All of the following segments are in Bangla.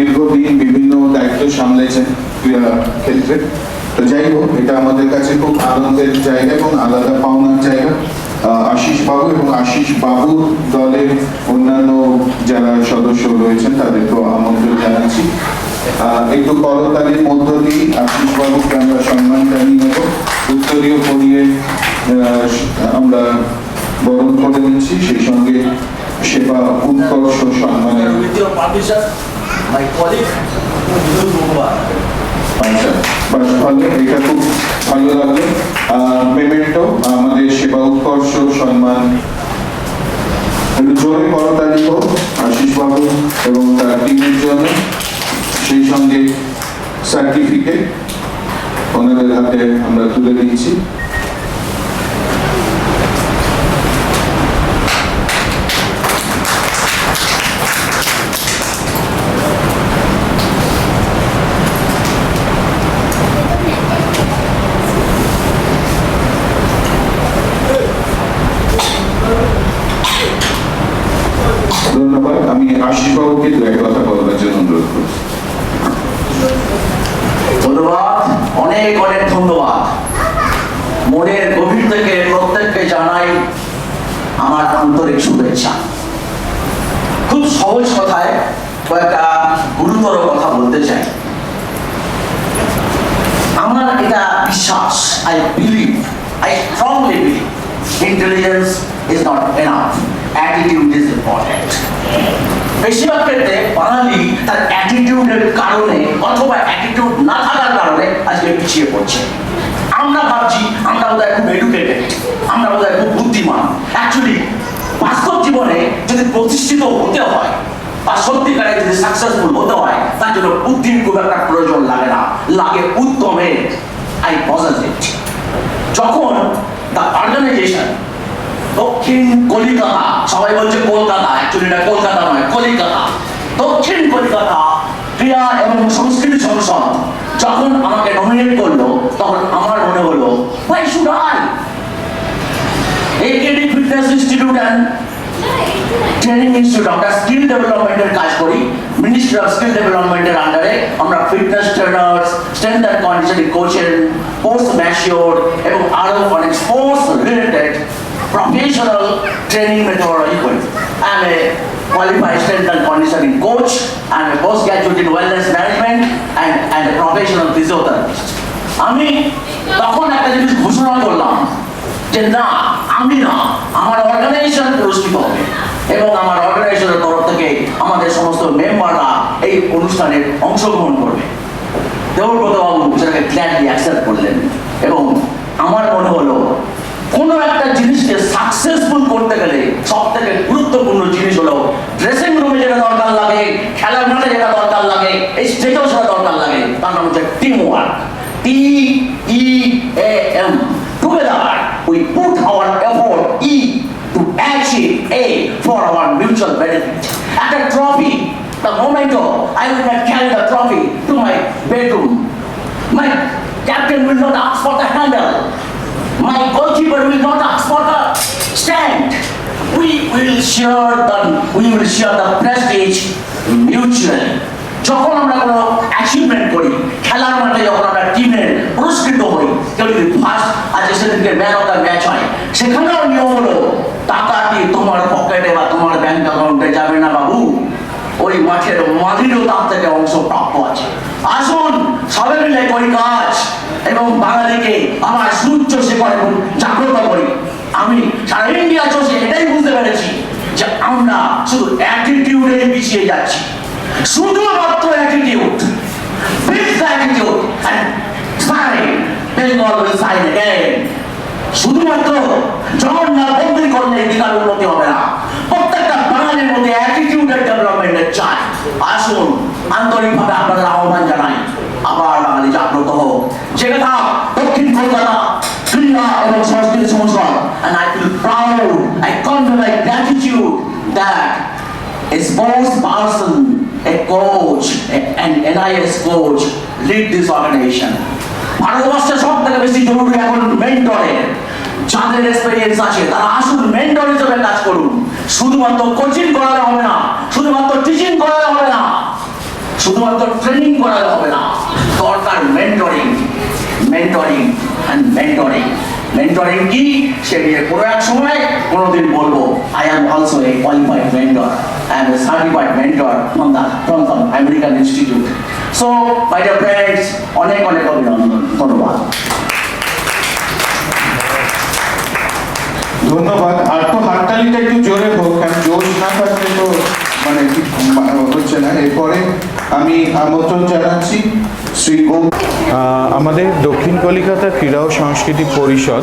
দীর্ঘদিন বিভিন্ন দায়িত্ব সামলেছেন ক্রীড়া ক্ষেত্রে। তো যাই হোক, এটা আমাদের কাছে খুব আনন্দের জায়গা এবং আলাদা পাওনার জায়গা। আশিস বাবু এবং আশিস বাবু দলের অন্যান্য যারা সদস্য রয়েছেন, তাদেরকেও আমন্ত্রণ জানাচ্ছি। একটু করতালির মধ্য দিয়ে আশিস বাবুকে আমরা সম্মান জানিয়ে নেব। উত্তরীয় পরিয়ে আমরা বরণ করে নিচ্ছি। সেই সঙ্গে সেবা, উৎকর্ষ, সম্মানের my colleague, Vidul Mumbai. আচ্ছা বাস ভালো এটা খুব ভালো লাগল পেমেন্টও আমাদের সেবা উৎকর্ষ সম্মান একটু জোরে করতালি হোক আশিস বাবু এবং তার টিমের জন্য সেই সঙ্গে সার্টিফিকেট ওনাদের হাতে আমরা তুলে দিচ্ছি ধন্যবাদ আমি আশিস বাবুকে দু এক কথা বলবার জন্য অনুরোধ করছি ধন্যবাদ অনেক অনেক ধন্যবাদ। মনের গভীর থেকে প্রত্যেককে জানাই আমার আন্তরিক শুভেচ্ছা। খুব সহজ কথায় কয়েকটা গুরুতর কথা বলতে চাই। আমার এটা বিশ্বাস I believe I strongly believe intelligence is not enough attitude is important বেশিরভাগ ক্ষেত্রে বাঙালি তার অ্যাটিটিউডের কারণে অথবা অ্যাটিটিউড না থাকার আজকে পিছিয়ে পড়ছে। আমরা ভাবছি আমরা বোধহয় খুব এডুকেটেড আমরা বোধহয় খুব বুদ্ধিমান। অ্যাকচুয়ালি বাস্তব জীবনে যদি প্রতিষ্ঠিত হতে হয় বা সত্যিকারে যদি সাকসেসফুল হতে হয়, তার জন্য বুদ্ধির খুব একটা প্রয়োজন লাগে না। লাগে উদ্যমের আই পজিটিভ যখন দ্য অর্গানাইজেশন দক্ষিণ কলিকাতা, সবাই বলছে কলকাতা অ্যাকচুয়ালি কলকাতা নয়, কলিকাতা। দক্ষিণ কলিকাতা ক্রীড়া এবং সংস্কৃতি সংসদ যখন আমাকে নমিনেট করল, তখন আমার মনে হলো ভাই should I AKD fitness institute and training institute আমরা স্কিল ডেভেলপমেন্টের কাজ করি। মিনিস্ট্রি অফ স্কিল ডেভেলপমেন্টের আন্ডারে আমরা fitness trainers strength and conditioning কোচের পোস্ট ম্যাচিওর এবং আরও অনেক sports related professional training methodology করি। A qualified strength and conditioning coach and a postgraduate in wellness management and, and a professional physiotherapist. আমি তখন একটা জিনিস ঘোষণা করলাম যে না আমি না আমার অর্গানাইজেশন পুরস্কৃত হবে। এবং আমার অর্গানাইজেশনের তরফ থেকে আমাদের সমস্ত মেম্বাররা এই অনুষ্ঠানে অংশগ্রহণ করবে। দেবব্রত বাবু সেটাকে গ্ল্যাডলি অ্যাকসেপ্ট করলেন। এবং আমার মনে হলো কোনো একটা জিনিসকে সাকসেসফুল করতে গেলে সব থেকে গুরুত্বপূর্ণ জিনিস হলো ড্রেসিং রুমে যেটা দরকার লাগে, খেলার মাঠে যেটা দরকার লাগে, এই স্টেজেও সেটা দরকার লাগে, তার নাম হচ্ছে team work T E A M together we put our effort E to achieve A for our mutual benefit একটা trophy the momento I will not carry the trophy to my bedroom. My captain will not ask for the handle. My goalkeeper will not ask for the stand. We will share the, we will share the prestige mutually. যখন আমরা কোনো অ্যাচিভমেন্ট করি, খেলার মাঠে যখন আমরা টিমের পুরস্কৃত হই কেউ যদি ফার্স্ট আজকে সেদিনকে ম্যান অফ দ্য ম্যাচ হয়, সেখানেও নিয়ম হলো টাকাটি তোমার পকেটে বা তোমার ব্যাংক অ্যাকাউন্টে যাবে না বাবু ওই মাঠের মালিরও তার থেকে অংশ প্রাপ্য আছে আসুন, সবাই মিলে করি কাজ এবং বাঙালিকে আমার সূর্য শেখর এবং জাগ্রত করি। আমি সারা ইন্ডিয়া চষে এটাই বুঝতে পেরেছি যে আমরা শুধু অ্যাটিটিউডে পিছিয়ে যাচ্ছি। শুধুমাত্র অ্যাটিটিউড. শুধুমাত্র হবে না। প্রত্যেকটা বাঙালির মধ্যে ডেভেলপমেন্টের আন্তরিকভাবে আপনাদের আহ্বান জানাই আবার বাঙালি জাগ্রত হোক জেগে থাক দক্ষিণ কলকাতা ক্রীড়া এবং সংস্কৃতি সংসদ and I feel proud I convey my gratitude that a sports person, a coach, an NIS coach lead this organization. ভারতবর্ষে সব থেকে বেশি জরুরি এখন মেন্টরের যাদের আছে তারা আসুন মেন্টর হিসেবে কাজ করুন। শুধুমাত্র কোচিং করালে হবে না শুধুমাত্র টিচিং করালে হবে না শুধুমাত্র ট্রেনিং করালে হবে না। দরকার mentoring mentoring and mentoring mentoring কি? সে নিয়ে কোনো এক সময় কোনোদিন বলব I am also a qualified mentor I am a certified mentor from the from the American institute so my dear friends অনেক অনেক অভিনন্দন। ধন্যবাদ। ধন্যবাদ। আর তো হাততালিটা একটু জোরে হোক, কারণ জোশ না থাকলে তো মানে হচ্ছে না। এরপরে আমি আমন্ত্রণ জানাচ্ছি। শ্রী আমাদের দক্ষিণ কলিকাতা ক্রীড়া ও সংস্কৃতি পরিষদ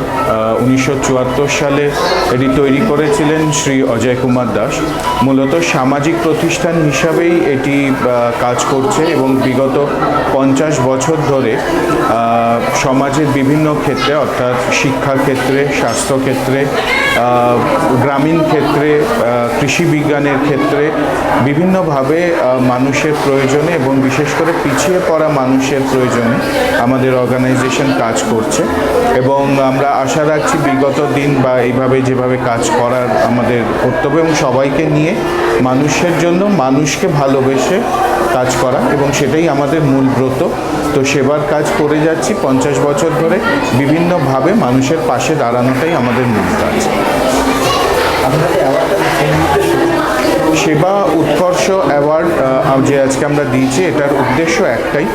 উনিশশো চুয়াত্তর সালে এটি তৈরি করেছিলেন শ্রী অজয় কুমার দাস। মূলত সামাজিক প্রতিষ্ঠান হিসাবেই এটি কাজ করছে এবং বিগত পঞ্চাশ বছর ধরে সমাজের বিভিন্ন ক্ষেত্রে অর্থাৎ শিক্ষা ক্ষেত্রে স্বাস্থ্য ক্ষেত্রে আহ, গ্রামীণ ক্ষেত্রে কৃষি বিজ্ঞানের ক্ষেত্রে বিভিন্নভাবে মানুষের প্রয়োজনে এবং বিশেষ করে পিছিয়ে পড়া মানুষের প্রয়োজনে আমাদের অর্গানাইজেশন কাজ করছে এবং আমরা আশা রাখছি বিগত দিন বা এইভাবে যেভাবে কাজ করার আমাদের কর্তব্য এবং সবাইকে নিয়ে মানুষের জন্য মানুষকে ভালোবেসে কাজ করা এবং সেটাই আমাদের মূল ব্রত। তো সেবার কাজ করে যাচ্ছি। পঞ্চাশ বছর ধরে বিভিন্নভাবে মানুষের পাশে দাঁড়ানোটাই আমাদের মূল কাজ। যে আজকে আমরা দিয়েছি, এটার উদ্দেশ্য একটাই।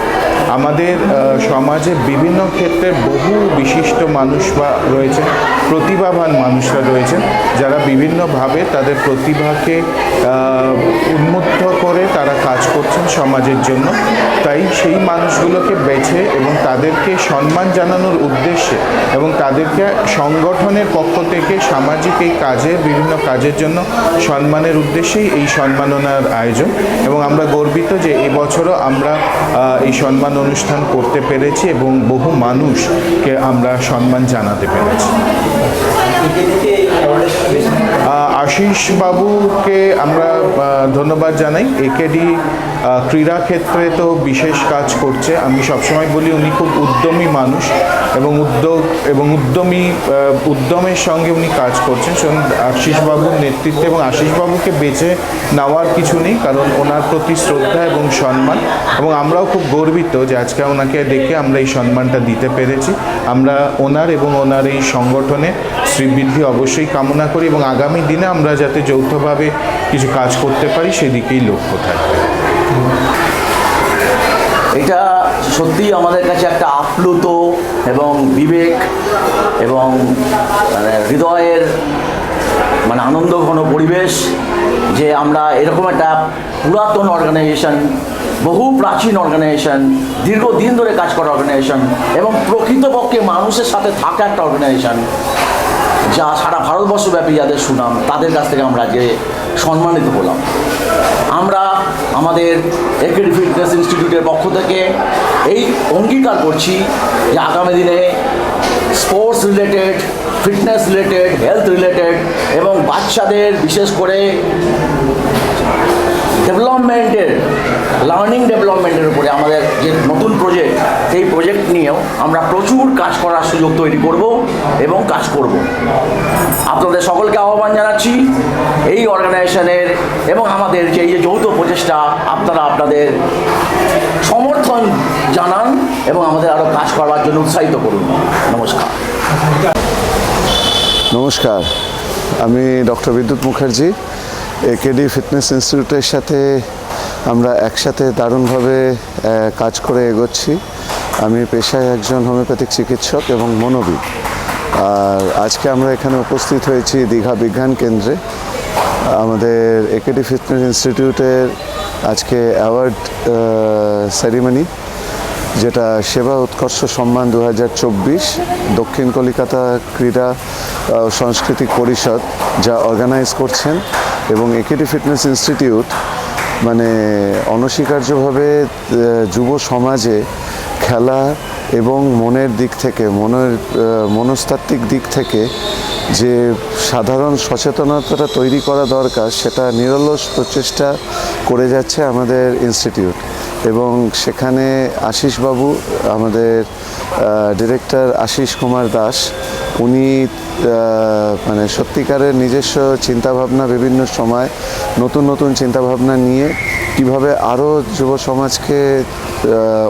আমাদের সমাজে বিভিন্ন ক্ষেত্রে বহু বিশিষ্ট মানুষ বা রয়েছে প্রতিভাবান মানুষরা রয়েছেন, যারা বিভিন্নভাবে তাদের প্রতিভাকে উন্মুক্ত করে তারা কাজ করছেন সমাজের জন্য। তাই সেই মানুষগুলোকে বেছে এবং তাদেরকে সম্মান জানানোর উদ্দেশ্যে এবং তাদেরকে সংগঠনের পক্ষ থেকে সামাজিক এই কাজের, বিভিন্ন কাজের জন্য সম্মানের উদ্দেশ্যেই এই সম্মাননার আয়োজন। এবং আমরা গর্বিত যে এবছরও আমরা এই সম্মান অনুষ্ঠান করতে পেরেছি এবং বহু মানুষকে আমরা সম্মান জানাতে পেরেছি। আশিস বাবুকে আমরা ধন্যবাদ জানাই। একেডি ক্রীড়া ক্ষেত্রে তো বিশেষ কাজ করছে। আমি সবসময় বলি, উনি খুব উদ্যমী মানুষ এবং উদ্যোগ, এবং উদ্যমী উদ্যমের সঙ্গে উনি কাজ করছেন। সুতরাং আশিস বাবুর নেতৃত্বে এবং আশিস বাবুকে বেছে নেওয়ার কিছু নেই, কারণ ওনার প্রতি শ্রদ্ধা এবং সম্মান। এবং আমরাও খুব গর্বিত যে আজকে ওনাকে দেখে আমরা এই সম্মানটা দিতে পেরেছি। আমরা ওনার এবং ওনার এই সংগঠনে শ্রীবৃদ্ধি অবশ্যই কামনা করি এবং আগামী দিনে আমরা যাতে যৌথভাবে কিছু কাজ করতে পারি, সেদিকেই লক্ষ্য থাকবে। এটা সত্যিই আমাদের কাছে একটা আপ্লুত এবং বিবেক এবং মানে হৃদয়ের মানে আনন্দ ঘন পরিবেশ যে আমরা এরকম একটা পুরাতন অর্গানাইজেশন বহু প্রাচীন অর্গানাইজেশন দীর্ঘদিন ধরে কাজ করা অর্গানাইজেশন এবং প্রকৃতপক্ষে মানুষের সাথে থাকা একটা অর্গানাইজেশন যা সারা ভারতবর্ষব্যাপী যাদের সুনাম, তাদের কাছ থেকে আমরা যে সম্মানিত হলাম। আমরা আমাদের একেডি ফিটনেস ইনস্টিটিউটের পক্ষ থেকে এই অঙ্গীকার করছি যে আগামী দিনে sports related fitness related health related এবং বাচ্চাদের বিশেষ করে ডেভেলপমেন্টের, লার্নিং ডেভেলপমেন্টের উপরে আমাদের যে নতুন প্রজেক্ট সেই প্রজেক্ট নিয়েও আমরা প্রচুর কাজ করার সুযোগ তৈরি করব এবং কাজ করব। আপনাদের সকলকে আহ্বান জানাচ্ছি, এই অর্গানাইজেশনের এবং আমাদের যে এই যে যৌথ প্রচেষ্টা, আপনারা আপনাদের সমর্থন জানান এবং আমাদের আরও কাজ করার জন্য উৎসাহিত করুন। নমস্কার। নমস্কার, আমি ডক্টর বিদ্যুৎ মুখার্জি একেডি ফিটনেস ইনস্টিটিউটের সাথে আমরা একসাথে দারুণভাবে কাজ করে এগোচ্ছি। আমি পেশায় একজন হোমিওপ্যাথিক চিকিৎসক এবং মনোবিদ। আর আজকে আমরা এখানে উপস্থিত হয়েছি দীঘা বিজ্ঞান কেন্দ্রে। আমাদের একেডি ফিটনেস ইনস্টিটিউটের আজকে অ্যাওয়ার্ড সেরিমনি, যেটা সেবা, উৎকর্ষ, সম্মান দু হাজার চব্বিশ, দক্ষিণ কলিকাতা ক্রীড়া ও সাংস্কৃতিক পরিষদ, যা অর্গানাইজ করছেন। এবং একেডি ফিটনেস ইনস্টিটিউট মানে অনস্বীকার্যভাবে যুব সমাজে খেলা এবং মনের দিক থেকে, মনের মনস্তাত্ত্বিক দিক থেকে যে সাধারণ সচেতনতাটা তৈরি করা দরকার, সেটা নিরলস প্রচেষ্টা করে যাচ্ছে আমাদের ইনস্টিটিউট এবং সেখানে আশিসবাবু, আমাদের ডিরেক্টর আশিস কুমার দাস উনি মানে সত্যিকারের নিজস্ব চিন্তাভাবনা বিভিন্ন সময়, নতুন নতুন চিন্তাভাবনা নিয়ে কীভাবে আরও যুব সমাজকে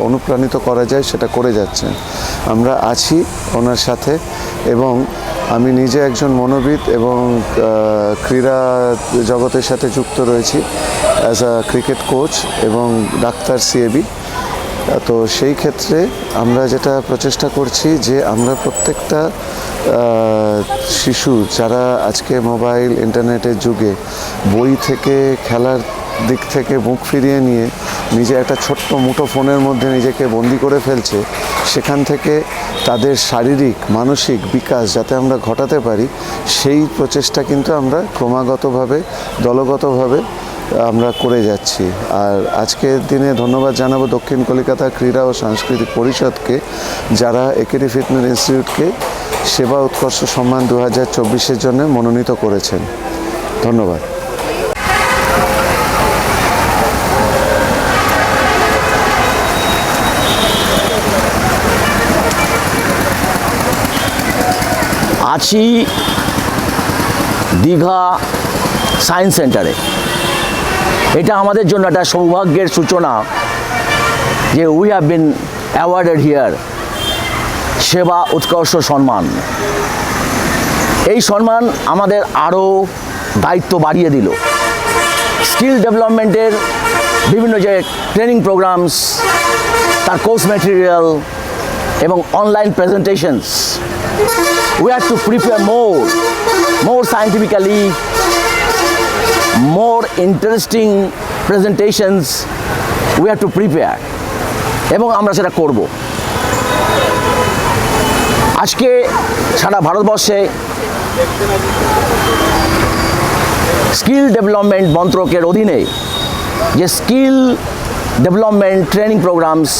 অনুপ্রাণিত করা যায় সেটা করে যাচ্ছেন। আমরা আছি ওনার সাথে এবং আমি নিজে একজন মনোবিদ এবং ক্রীড়া জগতের সাথে যুক্ত রয়েছি অ্যাজ আ ক্রিকেট কোচ এবং ডাক্তার সিএবি তো সেই ক্ষেত্রে আমরা যেটা প্রচেষ্টা করছি যে আমরা প্রত্যেকটা শিশু যারা আজকে মোবাইল, ইন্টারনেটের যুগে বই থেকে, খেলার দিক থেকে মুখ ফিরিয়ে নিয়ে নিজে একটা ছোট্ট মুঠো ফোনের মধ্যে নিজেকে বন্দি করে ফেলছে, সেখান থেকে তাদের শারীরিক, মানসিক বিকাশ যাতে আমরা ঘটাতে পারি, সেই প্রচেষ্টা কিন্তু আমরা ক্রমাগতভাবে, দলগতভাবে আমরা করে যাচ্ছি। আর আজকের দিনে ধন্যবাদ জানাব দক্ষিণ কলকাতা ক্রীড়া ও সাংস্কৃতিক পরিষদকে, যারা একেডি ফিটনেস ইনস্টিটিউটকে সেবা, উৎকর্ষ, সম্মান দু হাজার চব্বিশের জন্য মনোনীত করেছেন। ধন্যবাদ। আছি দীঘা সায়েন্স সেন্টারে। এটা আমাদের জন্য একটা সৌভাগ্যের সূচনা যে we have been awarded here সেবা উৎকর্ষ সম্মান। এই সম্মান আমাদের আরও দায়িত্ব বাড়িয়ে দিল। স্কিল ডেভেলপমেন্টের বিভিন্ন যে ট্রেনিং প্রোগ্রামস তার কোর্স ম্যাটেরিয়াল এবং online presentations we have to prepare more more scientifically, more interesting presentations we have to prepare এবং আমরা সেটা করব। আজকে সারা ভারতবর্ষে স্কিল ডেভেলপমেন্ট মন্ত্রকের অধীনে যে স্কিল ডেভেলপমেন্ট ট্রেনিং প্রোগ্রামস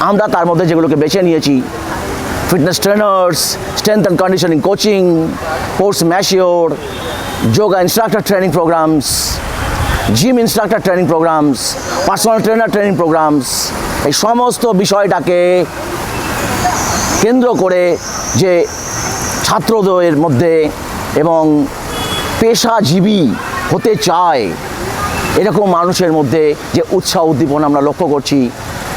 আমরা তার মধ্যে যেগুলোকে বেছে নিয়েছি fitness trainers strength and conditioning coaching course masseur yoga instructor training programs, gym instructor training programs personal trainer training programs এই সমস্ত বিষয়টাকে কেন্দ্র করে যে ছাত্রদের মধ্যে এবং পেশাজীবী হতে চায় এরকম মানুষের মধ্যে যে উৎসাহ উদ্দীপনা আমরা লক্ষ্য করছি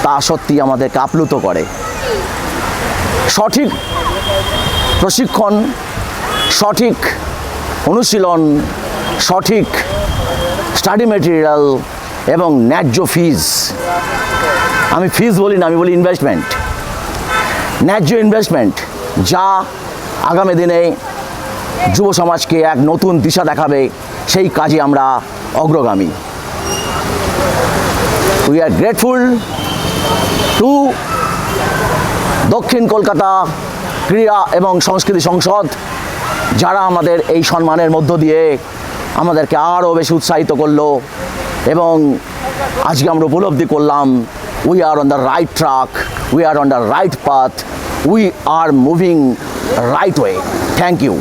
তা সত্যি আমাদেরকে আপ্লুত করে। সঠিক প্রশিক্ষণ সঠিক অনুশীলন, সঠিক স্টাডি মেটেরিয়াল এবং ন্যায্য ফিজ আমি ফিজ বলি না, আমি বলি ইনভেস্টমেন্ট ন্যায্য ইনভেস্টমেন্ট যা আগামী দিনে যুব সমাজকে এক নতুন দিশা দেখাবে, সেই কাজে আমরা অগ্রগামী। উই আর গ্রেটফুল টু দক্ষিণ কলকাতা ক্রীড়া এবং সংস্কৃতি সংসদ যারা আমাদের এই সম্মানের মধ্য দিয়ে আমাদেরকে আরও বেশি উৎসাহিত করল এবং আজকে আমরা উপলব্ধি করলাম we are on the right track we are on the right path we are moving right way thank you